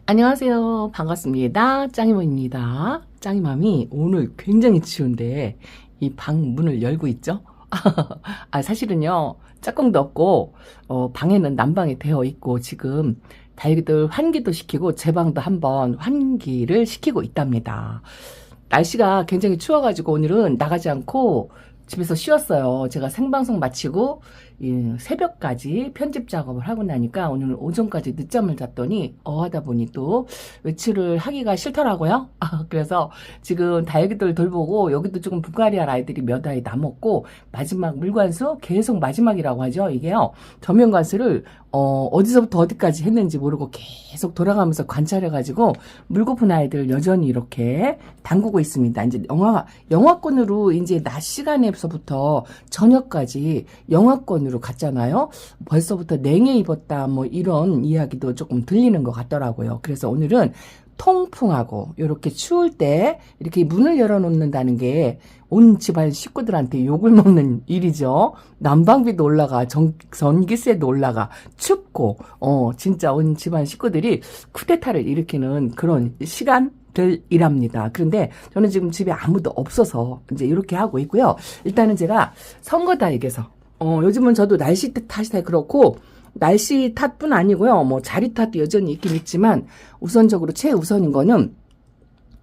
안녕하세요. 반갑습니다. 짱이모입니다. 짱이맘이 오늘 굉장히 추운데 이 방 문을 열고 있죠? 아, 사실은요, 짝꿍도 없고, 어, 방에는 난방이 되어 있고, 지금 다육이들 환기도 시키고, 제 방도 한번 환기를 시키고 있답니다. 날씨가 굉장히 추워가지고 오늘은 나가지 않고 집에서 쉬었어요. 제가 생방송 마치고 이 새벽까지 편집 작업을 하고 나니까 오늘 오전까지 늦잠을 잤더니 어하다 보니 또 외출을 하기가 싫더라고요. 아, 그래서 지금 다육이들 돌보고 여기도 조금 북가리아 아이들이 몇 아이 남았고 마지막 물관수 계속 마지막이라고 하죠. 이게요. 저면관수를 어, 어디서부터 어디까지 했는지 모르고 계속 돌아가면서 관찰해가지고 물고픈 아이들 여전히 이렇게 담그고 있습니다. 이제 영화, 영화권으로 이제 낮 시간에서부터 저녁까지 영화권으로 갔잖아요. 벌써부터 냉해 입었다 뭐 이런 이야기도 조금 들리는 것 같더라고요. 그래서 오늘은 통풍하고 이렇게 추울 때 이렇게 문을 열어놓는다는 게 온 집안 식구들한테 욕을 먹는 일이죠. 난방비도 올라가, 전, 전기세도 올라가, 춥고, 어, 진짜 온 집안 식구들이 쿠데타를 일으키는 그런 시간 들이랍니다. 그런데 저는 지금 집에 아무도 없어서 이제 이렇게 하고 있고요. 일단은 제가 선거다익에서, 어, 요즘은 저도 날씨 탓이 다 그렇고, 날씨 탓뿐 아니고요. 뭐 자리 탓도 여전히 있긴 있지만 우선적으로 최우선인 거는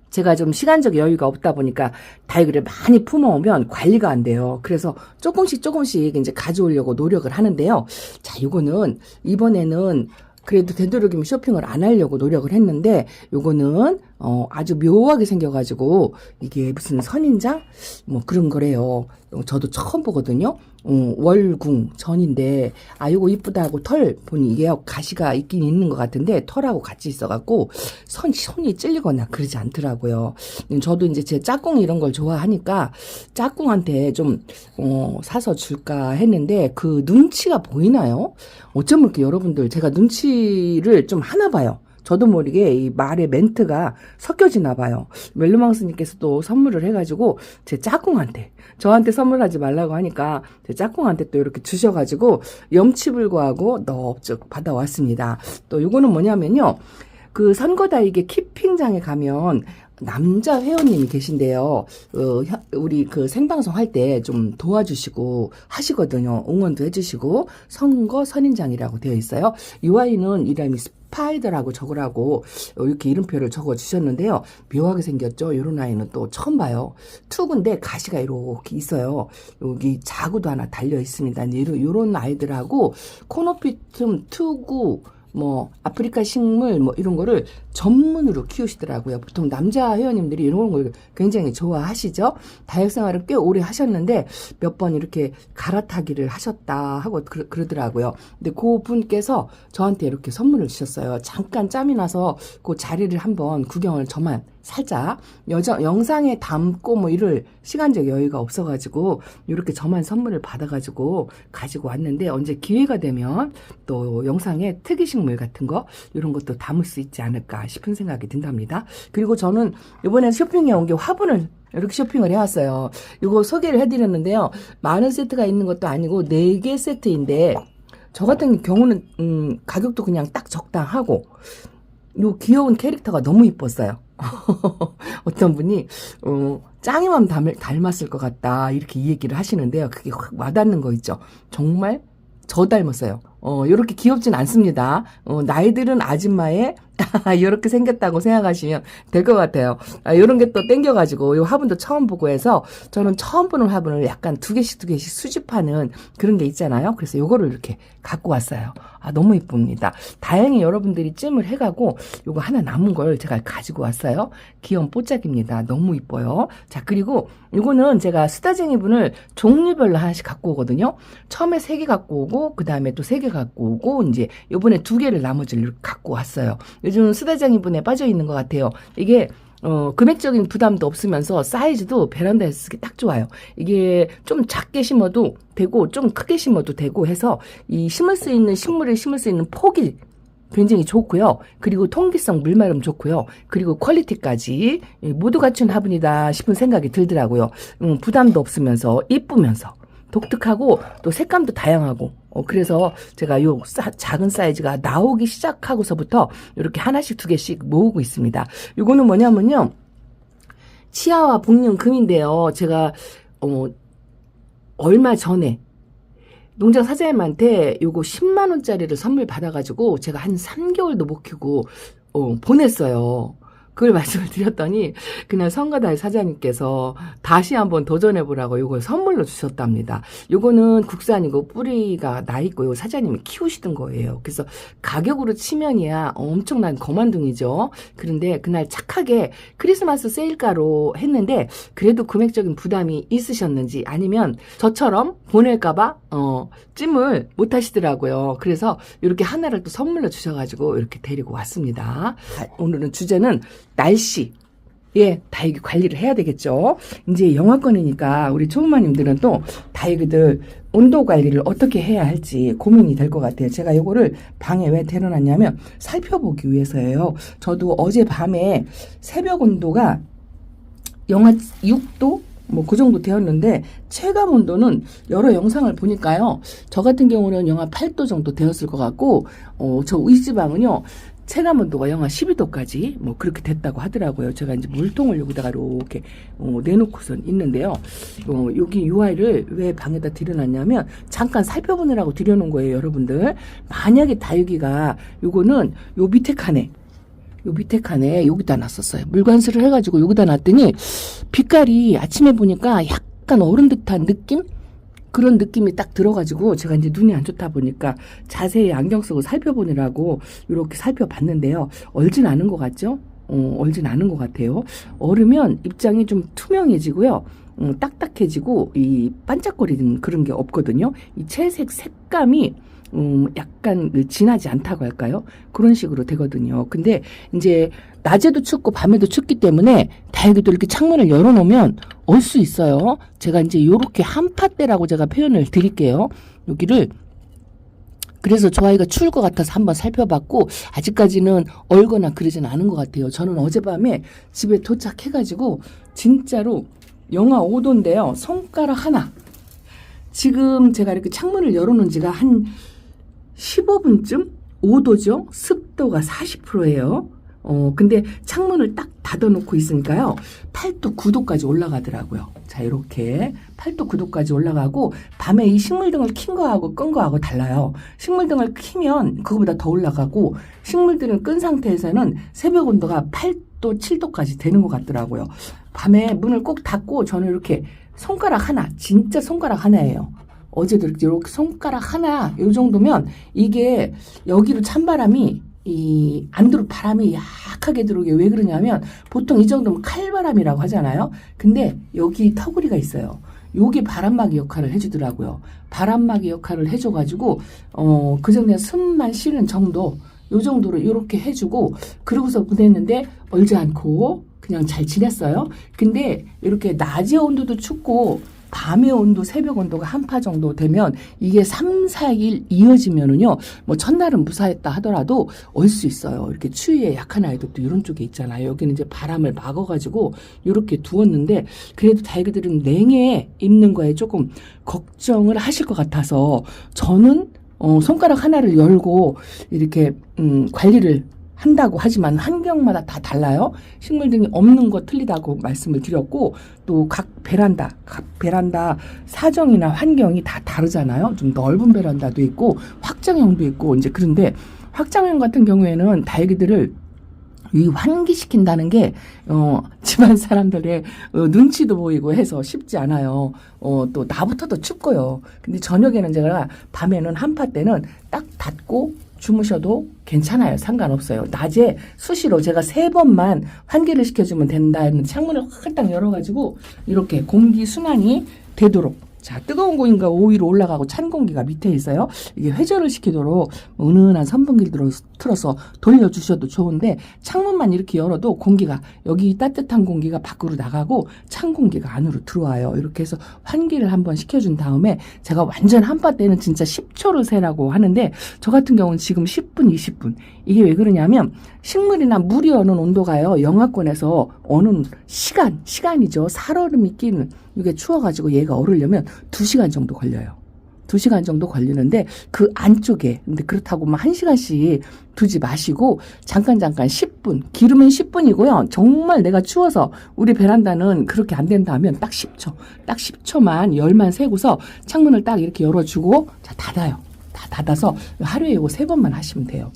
제가 좀 시간적 여유가 없다 보니까 다이그를 많이 품어오면 관리가 안 돼요. 그래서 조금씩 조금씩 이제 가져오려고 노력을 하는데요. 자, 요거는 이번에는 그래도 되도록이면 쇼핑을 안 하려고 노력을 했는데 요거는 어 아주 묘하게 생겨가지고 이게 무슨 선인장 뭐 그런 거래요. 어, 저도 처음 보거든요. 어, 월궁 전인데 아 요거 이쁘다 하고 털 보니 이게 가시가 있긴 있는 것 같은데 털하고 같이 있어갖고 선 손이 찔리거나 그러지 않더라고요. 음, 저도 이제 제 짝꿍 이런 걸 좋아하니까 짝꿍한테 좀 어, 사서 줄까 했는데 그 눈치가 보이나요? 어쩜 그렇게 여러분들 제가 눈치를 좀 하나 봐요. 저도 모르게 이 말의 멘트가 섞여지나 봐요. 멜로망스님께서 또 선물을 해가지고 제 짝꿍한테 저한테 선물하지 말라고 하니까 제 짝꿍한테 또 이렇게 주셔가지고 염치불구하고 넙죽 받아왔습니다. 또 요거는 뭐냐면요. 그 선거다이게 키핑장에 가면 남자 회원님이 계신데요. 어, 혀- 우리 그 생방송 할 때 좀 도와주시고 하시거든요. 응원도 해주시고 선거 선인장이라고 되어 있어요. 이 아이는 이름이 스파이더라고 적으라고 이렇게 이름표를 적어 주셨는데요. 묘하게 생겼죠. 이런 아이는 또 처음 봐요. 투구인데 가시가 이렇게 있어요. 여기 자구도 하나 달려 있습니다. 이런 아이들하고 코노피툼 투구 뭐 아프리카 식물 뭐 이런 거를 전문으로 키우시더라고요. 보통 남자 회원님들이 이런 걸 굉장히 좋아하시죠. 다육 생활을 꽤 오래 하셨는데 몇 번 이렇게 갈아타기를 하셨다 하고 그러, 그러 더라고요. 근데 그 분께서 저한테 이렇게 선물을 주셨어요. 잠깐 짬이 나서 그 자리를 한번 구경을 저만 살짝 여정, 영상에 담고 뭐 이럴 시간적 여유가 없어가지고 이렇게 저만 선물을 받아가지고 가지고 왔는데 언제 기회가 되면 또 영상에 특이식물 같은 거 이런 것도 담을 수 있지 않을까 싶은 생각이 든답니다. 그리고 저는 이번에 쇼핑에 온 게 화분을 이렇게 쇼핑을 해왔어요. 이거 소개를 해드렸는데요. 많은 세트가 있는 것도 아니고 4개 세트인데 저 같은 경우는 음, 가격도 그냥 딱 적당하고 요 귀여운 캐릭터가 너무 이뻤어요. 어떤 분이 어, 짱이만 닮, 닮았을 것 같다 이렇게 이 얘기를 하시는데요. 그게 확 와닿는 거 있죠. 정말 저 닮았어요. 어, 요렇게 귀엽진 않습니다. 어, 나이들은 아줌마의 이렇게 생겼다고 생각하시면 될 것 같아요. 아, 요런 게 또 땡겨가지고, 요 화분도 처음 보고 해서, 저는 처음 보는 화분을 약간 두 개씩 두 개씩 수집하는 그런 게 있잖아요. 그래서 요거를 이렇게 갖고 왔어요. 아, 너무 이쁩니다. 다행히 여러분들이 찜을 해가고, 요거 하나 남은 걸 제가 가지고 왔어요. 귀여운 뽀짝입니다. 너무 이뻐요. 자, 그리고 요거는 제가 수다쟁이 분을 종류별로 하나씩 갖고 오거든요. 처음에 세 개 갖고 오고, 그 다음에 또 세 개 갖고 오고, 이제 요번에 두 개를 나머지를 갖고 왔어요. 요즘 수다쟁이 분에 빠져 있는 것 같아요. 이게 어, 금액적인 부담도 없으면서 사이즈도 베란다에 쓰기 딱 좋아요. 이게 좀 작게 심어도 되고 좀 크게 심어도 되고 해서 이 심을 수 있는 식물을 심을 수 있는 폭이 굉장히 좋고요. 그리고 통기성 물마름 좋고요. 그리고 퀄리티까지 모두 갖춘 화분이다 싶은 생각이 들더라고요. 음, 부담도 없으면서 이쁘면서 독특하고 또 색감도 다양하고 어, 그래서 제가 요 싸- 작은 사이즈가 나오기 시작하고서부터 이렇게 하나씩 두 개씩 모으고 있습니다. 요거는 뭐냐면요. 치아와 복륜 금인데요. 제가 어, 얼마 전에 농장 사장님한테 요거 10만 원짜리를 선물 받아가지고 제가 한 3개월도 못 키고 어, 보냈어요. 그걸 말씀을 드렸더니 그날 성가다의 사장님께서 다시 한번 도전해 보라고 요걸 선물로 주셨답니다. 요거는 국산이고 뿌리가 나 있고 요 사장님이 키우시던 거예요. 그래서 가격으로 치면이야 엄청난 거만둥이죠. 그런데 그날 착하게 크리스마스 세일가로 했는데 그래도 금액적인 부담이 있으셨는지 아니면 저처럼 보낼까봐 어 찜을 못 하시더라고요. 그래서 이렇게 하나를 또 선물로 주셔가지고 이렇게 데리고 왔습니다. 아, 오늘은 주제는 날씨. 예, 다육이 관리를 해야 되겠죠. 이제 영화권이니까 우리 초보마님들은 또 다육이들 온도 관리를 어떻게 해야 할지 고민이 될 것 같아요. 제가 요거를 방에 왜 데려놨냐면 살펴보기 위해서예요. 저도 어제 밤에 새벽 온도가 영하 6도 뭐그 정도 되었는데 체감 온도는 여러 영상을 보니까요. 저 같은 경우는 영하 8도 정도 되었을 것 같고 어저 위지방은요. 체감 온도가 영하 12도까지 뭐 그렇게 됐다고 하더라고요. 제가 이제 물통을 여기다가 이렇게 어, 내놓고선 있는데요. 어, 여기 UI를 왜 방에다 들여놨냐면 잠깐 살펴보느라고 들여놓은 거예요, 여러분들. 만약에 다육이가 요거는 요 밑에 칸에 요 밑에 칸에 여기다 놨었어요. 물관수를 해가지고 여기다 놨더니 빛깔이 아침에 보니까 약간 어른 듯한 느낌? 그런 느낌이 딱 들어가지고 제가 이제 눈이 안 좋다 보니까 자세히 안경 쓰고 살펴보느라고 이렇게 살펴봤는데요. 얼진 않은 것 같죠? 어, 얼진 않은 것 같아요. 얼으면 입장이 좀 투명해지고요. 음, 딱딱해지고 이 반짝거리는 그런 게 없거든요. 이 채색 색감이 음, 약간 그 진하지 않다고 할까요? 그런 식으로 되거든요. 근데 이제 낮에도 춥고 밤에도 춥기 때문에 다육이도 이렇게 창문을 열어놓으면 얼 수 있어요. 제가 이제 요렇게 한파대라고 제가 표현을 드릴게요. 여기를 그래서 저 아이가 추울 것 같아서 한번 살펴봤고 아직까지는 얼거나 그러진 않은 것 같아요. 저는 어젯밤에 집에 도착해가지고 진짜로 영하 5도인데요. 손가락 하나. 지금 제가 이렇게 창문을 열어놓은 지가 한 15분쯤 5도죠. 습도가 40%예요. 어, 근데 창문을 딱 닫아놓고 있으니까요. 8도, 9도까지 올라가더라고요. 자, 이렇게 8도, 9도까지 올라가고 밤에 이 식물등을 킨 거하고 끈 거하고 달라요. 식물등을 키면 그거보다 더 올라가고 식물등을 끈 상태에서는 새벽 온도가 8도, 7도까지 되는 것 같더라고요. 밤에 문을 꼭 닫고 저는 이렇게 손가락 하나, 진짜 손가락 하나예요. 어제도 이렇게 손가락 하나 요 정도면 이게 여기로 찬바람이 이 안으로 바람이 약하게 들어오게 왜 그러냐면 보통 이 정도면 칼바람이라고 하잖아요. 근데 여기 터구리가 있어요. 요게 바람막이 역할을 해주더라고요. 바람막이 역할을 해줘가지고 어그 정도에 숨만 쉬는 정도 요 정도로 이렇게 해주고 그러고서 보냈는데 얼지 않고 그냥 잘 지냈어요. 근데 이렇게 낮의 온도도 춥고 밤의 온도, 새벽 온도가 한파 정도 되면 이게 3, 4일 이어지면은요, 뭐 첫날은 무사했다 하더라도 얼 수 있어요. 이렇게 추위에 약한 아이들도 이런 쪽에 있잖아요. 여기는 이제 바람을 막아가지고 이렇게 두었는데 그래도 다이그들은 냉해 입는 거에 조금 걱정을 하실 것 같아서 저는 어, 손가락 하나를 열고 이렇게 음, 관리를 한다고 하지만 환경마다 다 달라요. 식물 등이 없는 거 틀리다고 말씀을 드렸고 또 각 베란다, 각 베란다 사정이나 환경이 다 다르잖아요. 좀 넓은 베란다도 있고 확장형도 있고 이제 그런데 확장형 같은 경우에는 다육이들을 이 환기시킨다는 게, 어, 집안 사람들의 어, 눈치도 보이고 해서 쉽지 않아요. 어, 또 나부터도 춥고요. 근데 저녁에는 제가 밤에는 한파 때는 딱 닫고 주무셔도 괜찮아요. 상관없어요. 낮에 수시로 제가 세 번만 환기를 시켜주면 된다는 창문을 활딱 열어가지고 이렇게 공기 순환이 되도록 자, 뜨거운 공기가 오위로 올라가고 찬 공기가 밑에 있어요. 이게 회전을 시키도록 은은한 선풍기를 틀어서 돌려주셔도 좋은데 창문만 이렇게 열어도 공기가 여기 따뜻한 공기가 밖으로 나가고 찬 공기가 안으로 들어와요. 이렇게 해서 환기를 한번 시켜준 다음에 제가 완전 한파 때는 진짜 10초를 세라고 하는데 저 같은 경우는 지금 10분, 20분 이게 왜 그러냐면 식물이나 물이 어는 온도가요 영하권에서 어느 시간 시간이죠 살얼음이 끼는 이게 추워가지고 얘가 얼으려면 2시간 정도 걸려요. 2시간 정도 걸리는데 그 안쪽에 근데 그렇다고 막 1시간씩 두지 마시고 잠깐 잠깐 10분 기르면 10분이고요. 정말 내가 추워서 우리 베란다는 그렇게 안 된다 하면 딱 10초. 딱 10초만 열만 세고서 창문을 딱 이렇게 열어주고 자 닫아요. 다 닫아서 하루에 이거 세 번만 하시면 돼요.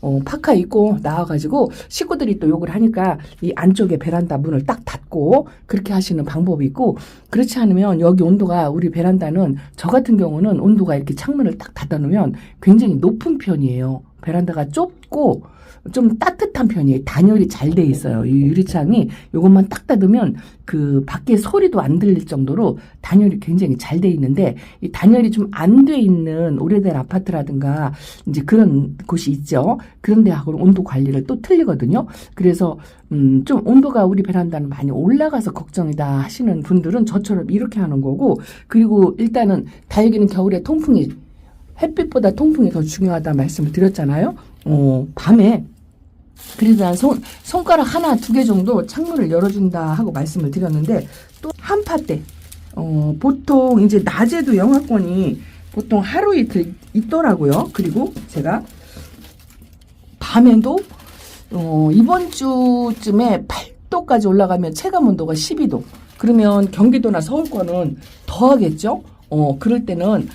어, 파카 입고 나와가지고 식구들이 또 욕을 하니까 이 안쪽에 베란다 문을 딱 닫고 그렇게 하시는 방법이 있고 그렇지 않으면 여기 온도가 우리 베란다는 저 같은 경우는 온도가 이렇게 창문을 딱 닫아놓으면 굉장히 높은 편이에요. 베란다가 좁고 좀 따뜻한 편이에요. 단열이 잘 돼 있어요. 이 유리창이 요것만 딱 닫으면 그 밖에 소리도 안 들릴 정도로 단열이 굉장히 잘 돼 있는데 이 단열이 좀 안 돼 있는 오래된 아파트라든가 이제 그런 곳이 있죠. 그런 데하고는 온도 관리를 또 틀리거든요. 그래서 음, 좀 온도가 우리 베란다는 많이 올라가서 걱정이다 하시는 분들은 저처럼 이렇게 하는 거고 그리고 일단은 다육이는 겨울에 통풍이 햇빛보다 통풍이 더 중요하다 말씀을 드렸잖아요. 어, 밤에 그래서 난 손, 손가락 하나 두 개 정도 창문을 열어준다 하고 말씀을 드렸는데 또 한파 때 어, 보통 이제 낮에도 영하권이 보통 하루 이틀 있더라고요. 그리고 제가 밤에도 어, 이번 주쯤에 8도까지 올라가면 체감 온도가 12도. 그러면 경기도나 서울권은 더 하겠죠? 어, 그럴 때는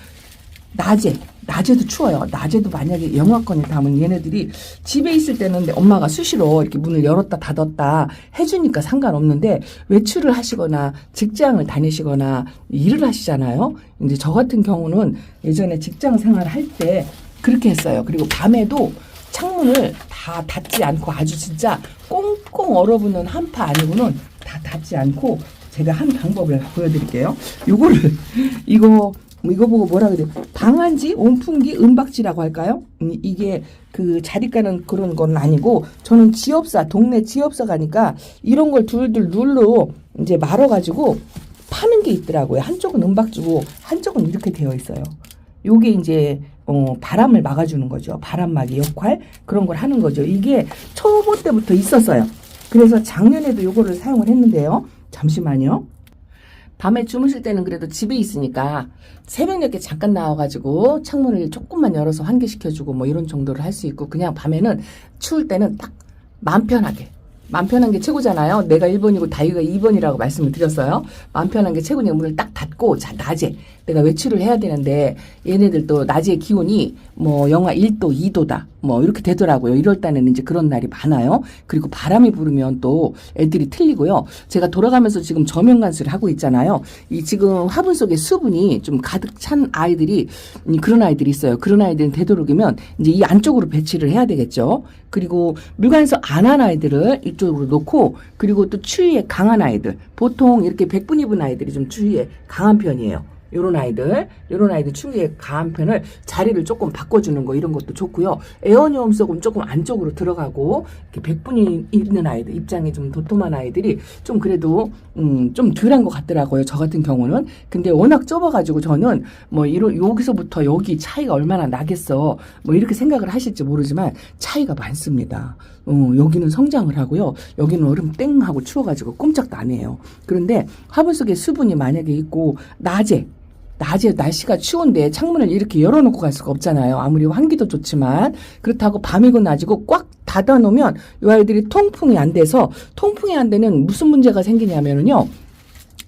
낮에, 낮에도 추워요. 낮에도 만약에 영하권에 담은 얘네들이 집에 있을 때는 엄마가 수시로 이렇게 문을 열었다 닫았다 해주니까 상관없는데 외출을 하시거나 직장을 다니시거나 일을 하시잖아요. 이제 저 같은 경우는 예전에 직장 생활 할 때 그렇게 했어요. 그리고 밤에도 창문을 다 닫지 않고 아주 진짜 꽁꽁 얼어붙는 한파 아니고는 다 닫지 않고 제가 한 방법을 보여드릴게요. 요거를 이거 이거 보고 뭐라 그래? 방한지, 온풍기, 은박지라고 할까요? 음, 이게 그 자리가는 그런 건 아니고 저는 지업사 동네 지업사 가니까 이런 걸 둘둘 눌러 이제 말아가지고 파는 게 있더라고요. 한쪽은 은박지고 한쪽은 이렇게 되어 있어요. 요게 이제 어, 바람을 막아주는 거죠. 바람막이 역할 그런 걸 하는 거죠. 이게 초보 때부터 있었어요. 그래서 작년에도 요거를 사용을 했는데요. 잠시만요. 밤에 주무실 때는 그래도 집에 있으니까 새벽녘에 잠깐 나와가지고 창문을 조금만 열어서 환기시켜주고 뭐 이런 정도를 할 수 있고 그냥 밤에는 추울 때는 딱 마음 편하게 마음 편한 게 최고잖아요. 내가 1번이고 다이가 2번이라고 말씀을 드렸어요. 마음 편한 게 최고니까 문을 딱 닫고 자 낮에 내가 외출을 해야 되는데 얘네들도 낮에 기온이 뭐 영하 1도, 2도다 뭐 이렇게 되더라고요. 1월 달에는 이제 그런 날이 많아요. 그리고 바람이 불으면 또 애들이 틀리고요. 제가 돌아가면서 지금 저면 관수를 하고 있잖아요. 이 지금 화분 속에 수분이 좀 가득 찬 아이들이 음, 그런 아이들이 있어요. 그런 아이들은 되도록이면 이제 이 안쪽으로 배치를 해야 되겠죠. 그리고 물관에서 안 한 아이들을 이쪽으로 놓고 그리고 또 추위에 강한 아이들 보통 이렇게 백분 입은 아이들이 좀 추위에 강한 편이에요. 요런 아이들, 요런 아이들 추위에 강한 편을 자리를 조금 바꿔주는 거 이런 것도 좋고요. 에어니움 속은 조금 안쪽으로 들어가고 이렇게 백분이 있는 아이들, 입장이 좀 도톰한 아이들이 좀 그래도 음, 좀 덜한 것 같더라고요. 저 같은 경우는. 근데 워낙 좁아가지고 저는 뭐 이런 여기서부터 여기 차이가 얼마나 나겠어. 뭐 이렇게 생각을 하실지 모르지만 차이가 많습니다. 어, 여기는 성장을 하고요. 여기는 얼음 땡 하고 추워가지고 꼼짝도 안 해요. 그런데 화분 속에 수분이 만약에 있고 낮에 낮에 날씨가 추운데 창문을 이렇게 열어놓고 갈 수가 없잖아요. 아무리 환기도 좋지만 그렇다고 밤이고 낮이고 꽉 닫아놓으면 이 아이들이 통풍이 안 돼서 통풍이 안 되는 무슨 문제가 생기냐면은요.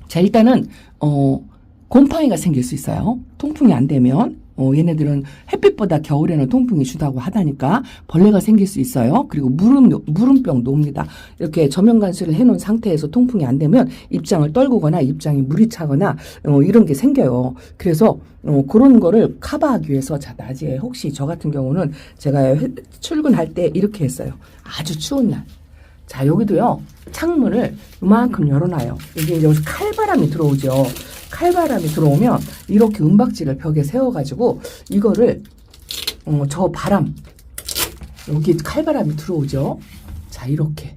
자 일단은 어 곰팡이가 생길 수 있어요. 통풍이 안 되면 어, 얘네들은 햇빛보다 겨울에는 통풍이 주다고 하다니까 벌레가 생길 수 있어요. 그리고 물음, 물음병도 옵니다. 이렇게 저면 관수를 해놓은 상태에서 통풍이 안 되면 입장을 떨구거나 입장이 물이 차거나 어, 이런 게 생겨요. 그래서 어, 그런 거를 커버하기 위해서 자 낮에 혹시 저 같은 경우는 제가 회- 출근할 때 이렇게 했어요. 아주 추운 날. 자, 여기도요, 창문을 이만큼 열어놔요. 이게 여기서 칼바람이 들어오죠. 칼바람이 들어오면 이렇게 은박지를 벽에 세워가지고 이거를, 어, 저 바람, 여기 칼바람이 들어오죠. 자, 이렇게.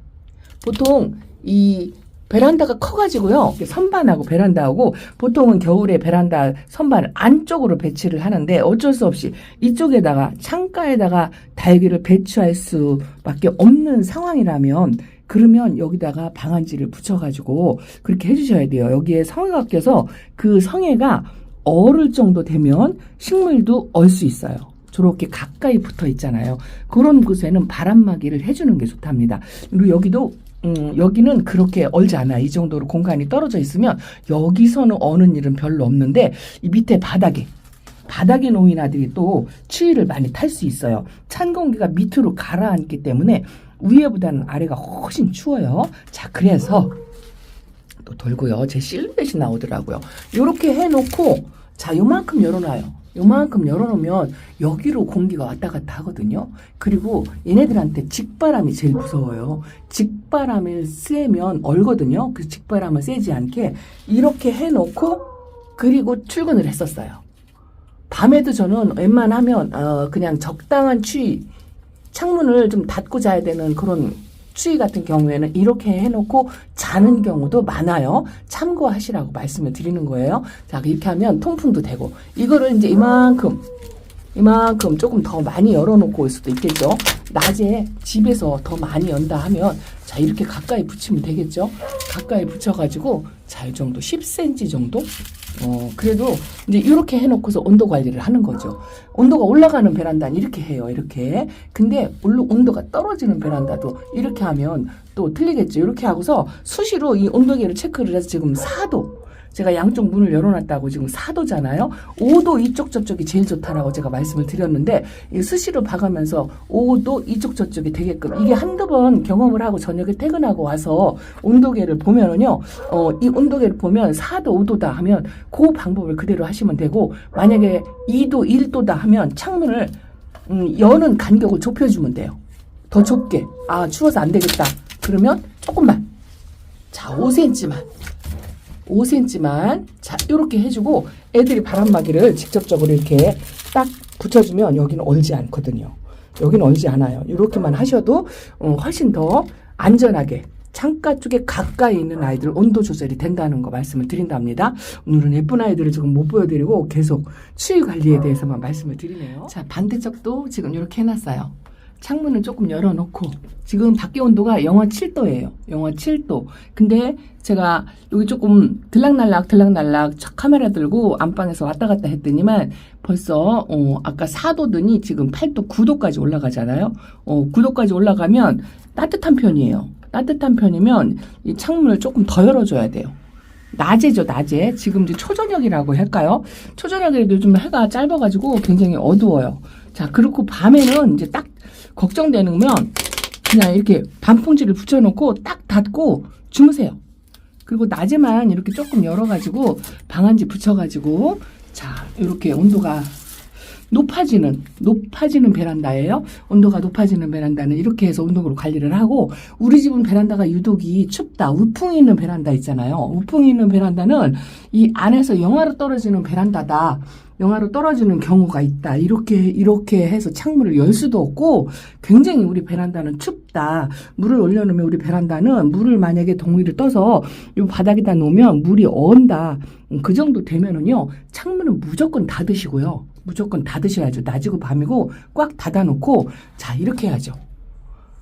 보통 이 베란다가 커가지고요. 선반하고 베란다하고 보통은 겨울에 베란다 선반을 안쪽으로 배치를 하는데 어쩔 수 없이 이쪽에다가 창가에다가 달기를 배치할 수밖에 없는 상황이라면 그러면 여기다가 방안지를 붙여가지고 그렇게 해주셔야 돼요. 여기에 성에가 껴서 그 성에가 얼을 정도 되면 식물도 얼 수 있어요. 저렇게 가까이 붙어 있잖아요. 그런 곳에는 바람막이를 해주는 게 좋답니다. 그리고 여기도 음, 여기는 그렇게 얼지 않아요. 이 정도로 공간이 떨어져 있으면 여기서는 어는 일은 별로 없는데 이 밑에 바닥에 바닥에 놓인 아들이 또 추위를 많이 탈 수 있어요. 찬 공기가 밑으로 가라앉기 때문에 위에보다는 아래가 훨씬 추워요. 자, 그래서 또 돌고요. 제 실루엣이 나오더라고요. 이렇게 해놓고 자, 요만큼 열어놔요. 요만큼 열어놓으면 여기로 공기가 왔다 갔다 하거든요. 그리고 얘네들한테 직바람이 제일 무서워요. 직바람을 쐬면 얼거든요. 그 직바람을 쐬지 않게 이렇게 해놓고 그리고 출근을 했었어요. 밤에도 저는 웬만하면 어, 그냥 적당한 추위 창문을 좀 닫고 자야 되는 그런 추위 같은 경우에는 이렇게 해놓고 자는 경우도 많아요. 참고하시라고 말씀을 드리는 거예요. 자, 이렇게 하면 통풍도 되고 이거를 이제 이만큼 이만큼 조금 더 많이 열어놓고 올 수도 있겠죠. 낮에 집에서 더 많이 연다 하면 자 이렇게 가까이 붙이면 되겠죠. 가까이 붙여가지고 자 이 정도 10cm 정도. 어 그래도 이제 이렇게 해놓고서 온도 관리를 하는 거죠. 온도가 올라가는 베란다는 이렇게 해요. 이렇게. 근데 온도가 떨어지는 베란다도 이렇게 하면 또 틀리겠죠. 이렇게 하고서 수시로 이 온도계를 체크를 해서 지금 4도. 제가 양쪽 문을 열어놨다고 지금 4도잖아요. 5도 이쪽 저쪽이 제일 좋다라고 제가 말씀을 드렸는데 이 수시로 봐가면서 5도 이쪽 저쪽이 되게끔 이게 한두 번 경험을 하고 저녁에 퇴근하고 와서 온도계를 보면은요. 어, 이 온도계를 보면 4도 5도다 하면 그 방법을 그대로 하시면 되고 만약에 2도 1도다 하면 창문을 음, 여는 간격을 좁혀주면 돼요. 더 좁게. 아 추워서 안 되겠다. 그러면 조금만. 자 5cm만. 5cm만 자 이렇게 해주고 애들이 바람막이를 직접적으로 이렇게 딱 붙여주면 여기는 얼지 않거든요. 여기는 얼지 않아요. 이렇게만 하셔도 어, 훨씬 더 안전하게 창가 쪽에 가까이 있는 아이들 온도 조절이 된다는 거 말씀을 드린답니다. 오늘은 예쁜 아이들을 지금 못 보여드리고 계속 추위 관리에 대해서만 말씀을 드리네요. 자 반대쪽도 지금 이렇게 해놨어요. 창문을 조금 열어놓고 지금 밖에 온도가 영하 7도예요. 영하 7도. 근데 제가 여기 조금 들락날락 들락날락 저 카메라 들고 안방에서 왔다 갔다 했더니만 벌써 어 아까 4도더니 지금 8도 9도까지 올라가잖아요. 어 9도까지 올라가면 따뜻한 편이에요. 따뜻한 편이면 이 창문을 조금 더 열어줘야 돼요. 낮에죠, 낮에. 지금 이제 초저녁이라고 할까요? 초저녁에도 요즘 해가 짧아가지고 굉장히 어두워요. 자, 그렇고 밤에는 이제 딱 걱정되는 면 그냥 이렇게 반풍지를 붙여놓고 딱 닫고 주무세요. 그리고 낮에만 이렇게 조금 열어가지고 방안지 붙여가지고 자, 이렇게 온도가 높아지는 높아지는 베란다예요. 온도가 높아지는 베란다는 이렇게 해서 온도로 관리를 하고 우리 집은 베란다가 유독이 춥다. 우풍이 있는 베란다 있잖아요. 우풍이 있는 베란다는 이 안에서 영하로 떨어지는 베란다다. 영하로 떨어지는 경우가 있다. 이렇게 이렇게 해서 창문을 열 수도 없고 굉장히 우리 베란다는 춥다. 물을 올려놓으면 우리 베란다는 물을 만약에 동위를 떠서 이 바닥에다 놓으면 물이 언다. 음, 그 정도 되면은요 창문은 무조건 닫으시고요. 무조건 닫으셔야죠. 낮이고 밤이고 꽉 닫아놓고 자 이렇게 해야죠.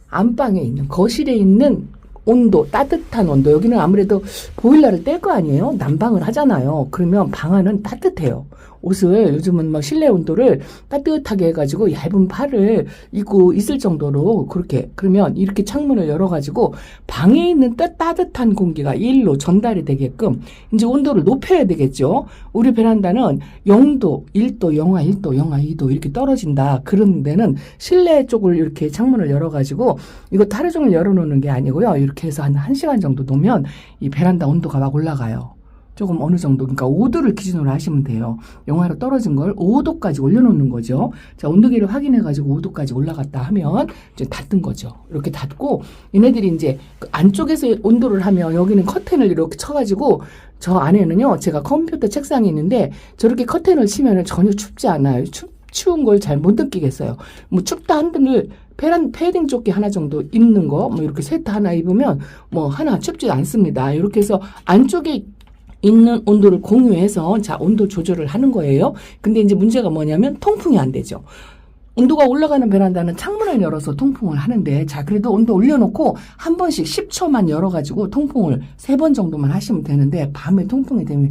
안방에 있는 거실에 있는 온도 따뜻한 온도 여기는 아무래도 보일러를 뗄 거 아니에요 난방을 하잖아요 그러면 방 안은 따뜻해요 옷을 요즘은 막 실내 온도를 따뜻하게 해가지고 얇은 팔을 입고 있을 정도로 그렇게 그러면 이렇게 창문을 열어가지고 방에 있는 따, 따뜻한 공기가 일로 전달이 되게끔 이제 온도를 높여야 되겠죠? 우리 베란다는 0도 1도 영하 1도 영하 2도 이렇게 떨어진다. 그런 데는 실내 쪽을 이렇게 창문을 열어가지고 이것도 하루 종일 열어놓는 게 아니고요. 이렇게 해서 한 1시간 정도 놓으면 이 베란다 온도가 막 올라가요 조금 어느 정도, 그러니까 5도를 기준으로 하시면 돼요. 영하로 떨어진 걸 5도까지 올려놓는 거죠. 자, 온도계를 확인해가지고 5도까지 올라갔다 하면 이제 닫는 거죠. 이렇게 닫고, 얘네들이 이제 그 안쪽에서 온도를 하면 여기는 커튼을 이렇게 쳐가지고 저 안에는요, 제가 컴퓨터 책상이 있는데 저렇게 커튼을 치면은 전혀 춥지 않아요. 춥, 추운 걸 잘 못 느끼겠어요. 뭐 춥다 한들 패란, 패딩 조끼 하나 정도 입는 거, 뭐 이렇게 세트 하나 입으면 뭐 하나 춥지 않습니다. 이렇게 해서 안쪽에 있는 온도를 공유해서 자, 온도 조절을 하는 거예요. 근데 이제 문제가 뭐냐면 통풍이 안 되죠. 온도가 올라가는 베란다는 창문을 열어서 통풍을 하는데 자 그래도 온도 올려놓고 한 번씩 10초만 열어가지고 통풍을 세 번 정도만 하시면 되는데 밤에 통풍이 되면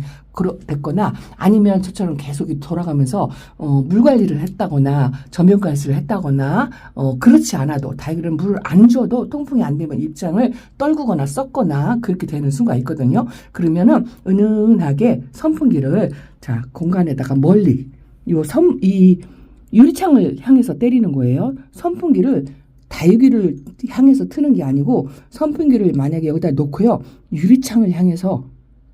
됐거나 아니면 저처럼 계속 이 돌아가면서 어, 물 관리를 했다거나 전면 가스를 했다거나 어, 그렇지 않아도 다이그는 물을 안 줘도 통풍이 안 되면 입장을 떨구거나 썩거나 그렇게 되는 순간 있거든요. 그러면은 은은하게 선풍기를 자 공간에다가 멀리 요섬이 유리창을 향해서 때리는 거예요. 선풍기를 다육이를 향해서 트는 게 아니고 선풍기를 만약에 여기다 놓고요. 유리창을 향해서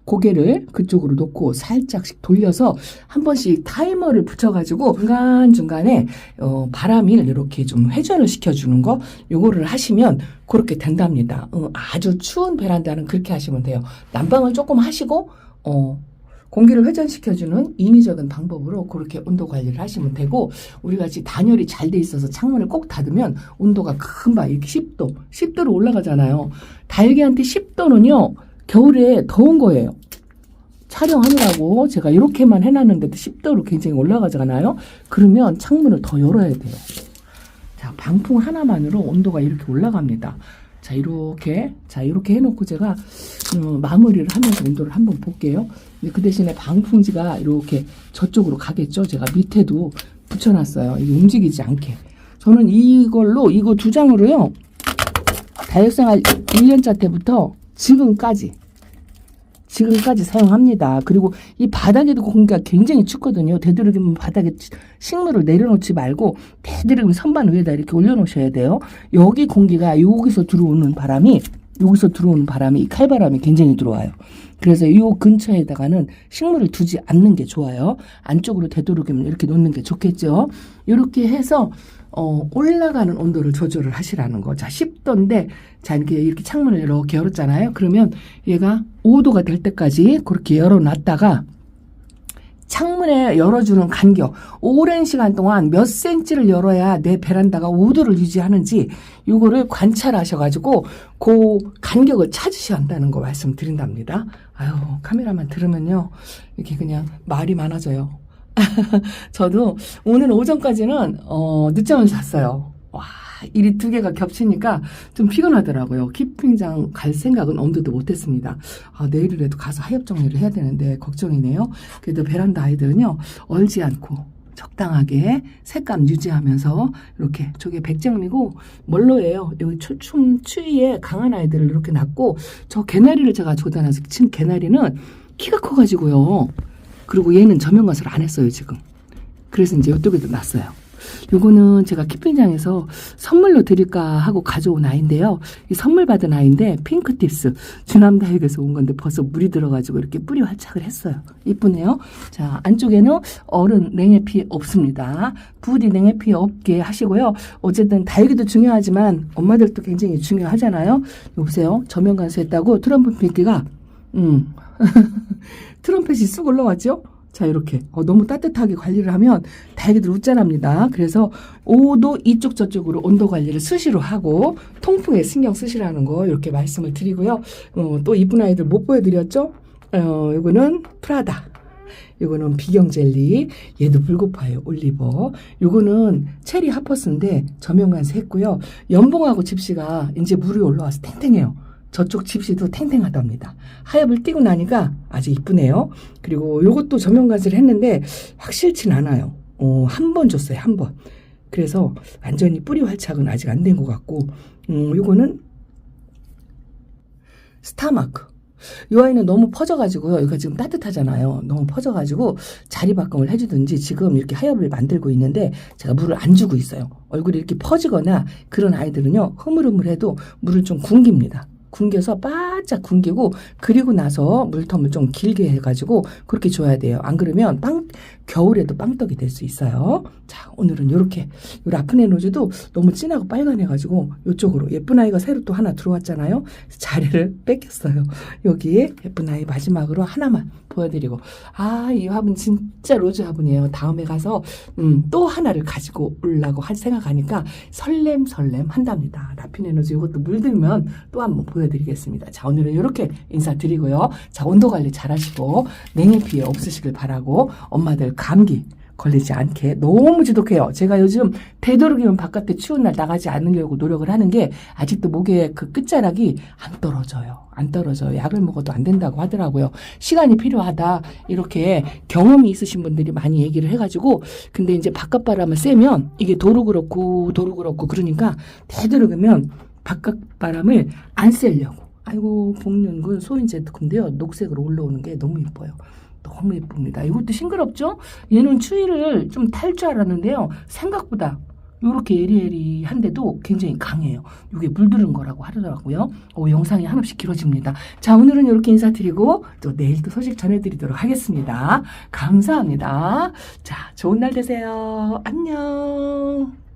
고개를 그쪽으로 놓고 살짝씩 돌려서 한 번씩 타이머를 붙여가지고 중간중간에 어, 바람을 이렇게 좀 회전을 시켜주는 거 요거를 하시면 그렇게 된답니다. 어, 아주 추운 베란다는 그렇게 하시면 돼요. 난방을 조금 하시고 어, 공기를 회전시켜주는 인위적인 방법으로 그렇게 온도 관리를 하시면 되고 우리 같이 단열이 잘 돼 있어서 창문을 꼭 닫으면 온도가 금방 이렇게 10도, 10도로 올라가잖아요. 달걀한테 10도는요 겨울에 더운 거예요. 촬영하느라고 제가 이렇게만 해놨는데도 10도로 굉장히 올라가잖아요. 그러면 창문을 더 열어야 돼요. 자, 방풍 하나만으로 온도가 이렇게 올라갑니다. 자, 이렇게, 자, 이렇게 해놓고 제가, 음, 마무리를 하면서 온도를 한번 볼게요. 그 대신에 방풍지가 이렇게 저쪽으로 가겠죠? 제가 밑에도 붙여놨어요. 이게 움직이지 않게. 저는 이걸로, 이거 두 장으로요, 다육생활 1년차 때부터 지금까지, 지금까지 사용합니다. 그리고 이 바닥에도 공기가 굉장히 춥거든요. 되도록이면 바닥에 식물을 내려놓지 말고 되도록이면 선반 위에다 이렇게 올려놓으셔야 돼요. 여기 공기가 여기서 들어오는 바람이 여기서 들어오는 바람이 이 칼바람이 굉장히 들어와요. 그래서 이 근처에다가는 식물을 두지 않는 게 좋아요. 안쪽으로 되도록이면 이렇게 놓는 게 좋겠죠. 이렇게 해서 어, 올라가는 온도를 조절을 하시라는 거. 자, 10도인데, 자, 이렇게, 이렇게 창문을 이렇게 열었잖아요. 그러면 얘가 5도가 될 때까지 그렇게 열어놨다가, 창문에 열어주는 간격, 오랜 시간 동안 몇 센치를 열어야 내 베란다가 5도를 유지하는지, 요거를 관찰하셔가지고, 그 간격을 찾으셔야 한다는 거 말씀드린답니다. 아유, 카메라만 들으면요, 이렇게 그냥 말이 많아져요. 저도 오늘 오전까지는 어, 늦잠을 잤어요. 와, 일이 두 개가 겹치니까 좀 피곤하더라고요. 키핑장 갈 생각은 엄두도 못했습니다. 아, 내일이라도 가서 하엽 정리를 해야 되는데 걱정이네요. 그래도 베란다 아이들은요 얼지 않고 적당하게 색감 유지하면서 이렇게 저게 백장미고 멀로예요. 여기 추, 춤 추위에 강한 아이들을 이렇게 낳고 저 개나리를 제가 조단해서 친 개나리는 키가 커가지고요. 그리고 얘는 저면가설 안 했어요, 지금. 그래서 이제 이쪽에도 놨어요. 요거는 제가 키핑장에서 선물로 드릴까 하고 가져온 아이인데요. 이 선물 받은 아이인데 핑크팁스 주남다육에서 온 건데 벌써 물이 들어가지고 이렇게 뿌리 활착을 했어요. 이쁘네요. 자 안쪽에는 어른 냉해피 없습니다. 부디 냉해피 없게 하시고요. 어쨌든 다육이도 중요하지만 엄마들도 굉장히 중요하잖아요. 여보세요. 저면 간수했다고 트럼프 핑크가 음 트럼펫이 쑥 올라왔죠? 자, 이렇게. 어, 너무 따뜻하게 관리를 하면 다육이들 웃자랍니다. 그래서 5도 이쪽 저쪽으로 온도 관리를 수시로 하고 통풍에 신경 쓰시라는 거 이렇게 말씀을 드리고요. 어, 또 이쁜 아이들 못 보여드렸죠? 어, 요거는 프라다. 요거는 비경 젤리, 얘도 불고파예요, 올리버. 요거는 체리 하퍼스인데 저명간세 했고요. 연봉하고 집시가 이제 물이 올라와서 탱탱해요. 저쪽 집시도 탱탱하답니다. 하엽을 띄고 나니까 아주 이쁘네요. 그리고 요것도 저면간세를 했는데 확실치 않아요. 어, 한 번 줬어요, 한 번. 그래서 완전히 뿌리 활착은 아직 안 된 것 같고, 음, 요거는 스타마크. 이 아이는 너무 퍼져가지고요. 여기가 지금 따뜻하잖아요. 너무 퍼져가지고 자리 바꿈을 해주든지 지금 이렇게 하엽을 만들고 있는데 제가 물을 안 주고 있어요. 얼굴이 이렇게 퍼지거나 그런 아이들은요. 흐물흐물해도 물을 좀 굶깁니다. 굶겨서 바짝 굶기고 그리고 나서 물텀을 좀 길게 해가지고 그렇게 줘야 돼요. 안 그러면 빵 겨울에도 빵떡이 될 수 있어요. 자 오늘은 이렇게 요 라프네노즈도 너무 진하고 빨간해가지고 이쪽으로 예쁜 아이가 새로 또 하나 들어왔잖아요. 자리를 뺏겼어요. 여기에 예쁜 아이 마지막으로 하나만 보여드리고 아 이 화분 진짜 로즈 화분이에요. 다음에 가서 음, 또 하나를 가지고 올라고 할 생각하니까 설렘 설렘 한답니다. 라피네 노즈 이것도 물들면 또 한번 보여드리겠습니다. 자 오늘은 이렇게 인사드리고요. 자 온도 관리 잘하시고 냉해 피해 없으시길 바라고 엄마들 감기 걸리지 않게 너무 지독해요. 제가 요즘 되도록이면 바깥에 추운 날 나가지 않으려고 노력을 하는 게 아직도 목에 그 끝자락이 안 떨어져요. 안 떨어져요. 약을 먹어도 안 된다고 하더라고요. 시간이 필요하다. 이렇게 경험이 있으신 분들이 많이 얘기를 해가지고 근데 이제 바깥 바람을 쐬면 이게 도로 그렇고 도로 그렇고 그러니까 되도록이면 바깥 바람을 안 쐬려고. 아이고 복륜군 소인제트인데요. 녹색으로 올라오는 게 너무 예뻐요. 너무 예쁩니다. 이것도 싱그럽죠? 얘는 추위를 좀 탈 줄 알았는데요. 생각보다 이렇게 예리예리한데도 굉장히 강해요. 이게 물들은 거라고 하더라고요. 오, 영상이 한없이 길어집니다. 자, 오늘은 이렇게 인사드리고 또 내일 또 소식 전해드리도록 하겠습니다. 감사합니다. 자, 좋은 날 되세요. 안녕.